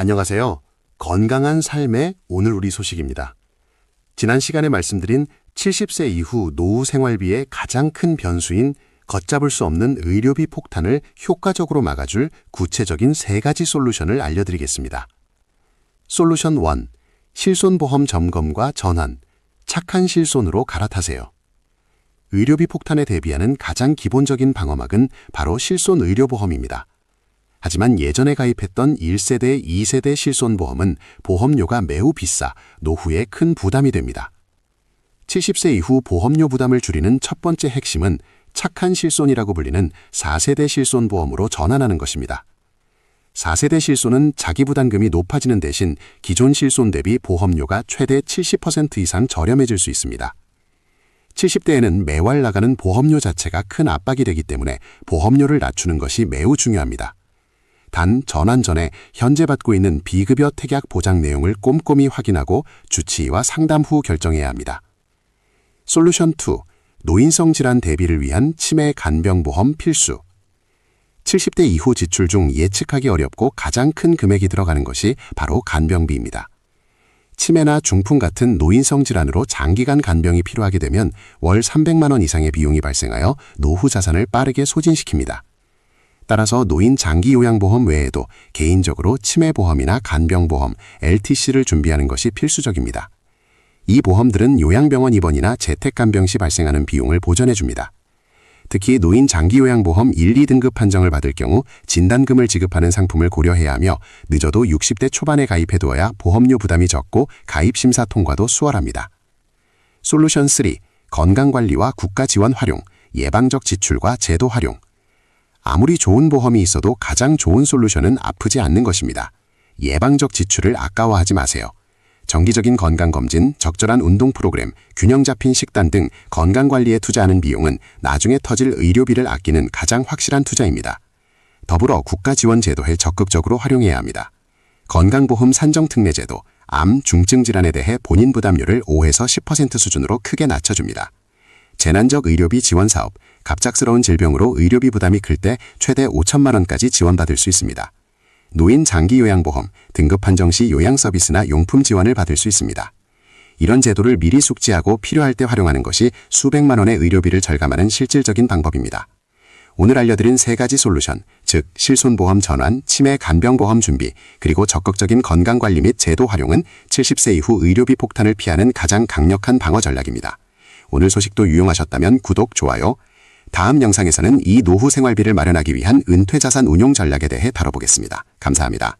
안녕하세요. 건강한 삶의 오늘 우리 소식입니다. 지난 시간에 말씀드린 70세 이후 노후 생활비의 가장 큰 변수인 걷잡을 수 없는 의료비 폭탄을 효과적으로 막아줄 구체적인 세 가지 솔루션을 알려드리겠습니다. 솔루션 1. 실손보험 점검과 전환, 착한 실손으로 갈아타세요. 의료비 폭탄에 대비하는 가장 기본적인 방어막은 바로 실손 의료보험입니다. 하지만 예전에 가입했던 1세대, 2세대 실손보험은 보험료가 매우 비싸 노후에 큰 부담이 됩니다. 70세 이후 보험료 부담을 줄이는 첫 번째 핵심은 착한 실손이라고 불리는 4세대 실손보험으로 전환하는 것입니다. 4세대 실손은 자기 부담금이 높아지는 대신 기존 실손 대비 보험료가 최대 70% 이상 저렴해질 수 있습니다. 70대에는 매월 나가는 보험료 자체가 큰 압박이 되기 때문에 보험료를 낮추는 것이 매우 중요합니다. 단 전환 전에 현재 받고 있는 비급여 택약 보장 내용을 꼼꼼히 확인하고 주치의와 상담 후 결정해야 합니다. 솔루션 2. 노인성 질환 대비를 위한 치매 간병보험 필수. 70대 이후 지출 중 예측하기 어렵고 가장 큰 금액이 들어가는 것이 바로 간병비입니다. 치매나 중풍 같은 노인성 질환으로 장기간 간병이 필요하게 되면 월 300만 원 이상의 비용이 발생하여 노후 자산을 빠르게 소진시킵니다. 따라서 노인 장기 요양보험 외에도 개인적으로 치매보험이나 간병보험, LTC를 준비하는 것이 필수적입니다. 이 보험들은 요양병원 입원이나 재택간병 시 발생하는 비용을 보전해 줍니다. 특히 노인 장기요양보험 1, 2등급 판정을 받을 경우 진단금을 지급하는 상품을 고려해야 하며 늦어도 60대 초반에 가입해두어야 보험료 부담이 적고 가입심사 통과도 수월합니다. 솔루션 3. 건강관리와 국가지원 활용, 예방적 지출과 제도 활용. 아무리 좋은 보험이 있어도 가장 좋은 솔루션은 아프지 않는 것입니다. 예방적 지출을 아까워하지 마세요. 정기적인 건강검진, 적절한 운동 프로그램, 균형 잡힌 식단 등 건강관리에 투자하는 비용은 나중에 터질 의료비를 아끼는 가장 확실한 투자입니다. 더불어 국가지원제도를 적극적으로 활용해야 합니다. 건강보험 산정특례제도, 암, 중증 질환에 대해 본인 부담료를 5에서 10% 수준으로 크게 낮춰줍니다. 재난적 의료비 지원 사업, 갑작스러운 질병으로 의료비 부담이 클 때 최대 5천만 원까지 지원받을 수 있습니다. 노인 장기 요양보험, 등급 판정 시 요양 서비스나 용품 지원을 받을 수 있습니다. 이런 제도를 미리 숙지하고 필요할 때 활용하는 것이 수백만 원의 의료비를 절감하는 실질적인 방법입니다. 오늘 알려드린 세 가지 솔루션, 즉 실손보험 전환, 치매 간병보험 준비, 그리고 적극적인 건강관리 및 제도 활용은 70세 이후 의료비 폭탄을 피하는 가장 강력한 방어 전략입니다. 오늘 소식도 유용하셨다면 구독, 좋아요. 다음 영상에서는 이 노후 생활비를 마련하기 위한 은퇴자산 운용 전략에 대해 다뤄보겠습니다. 감사합니다.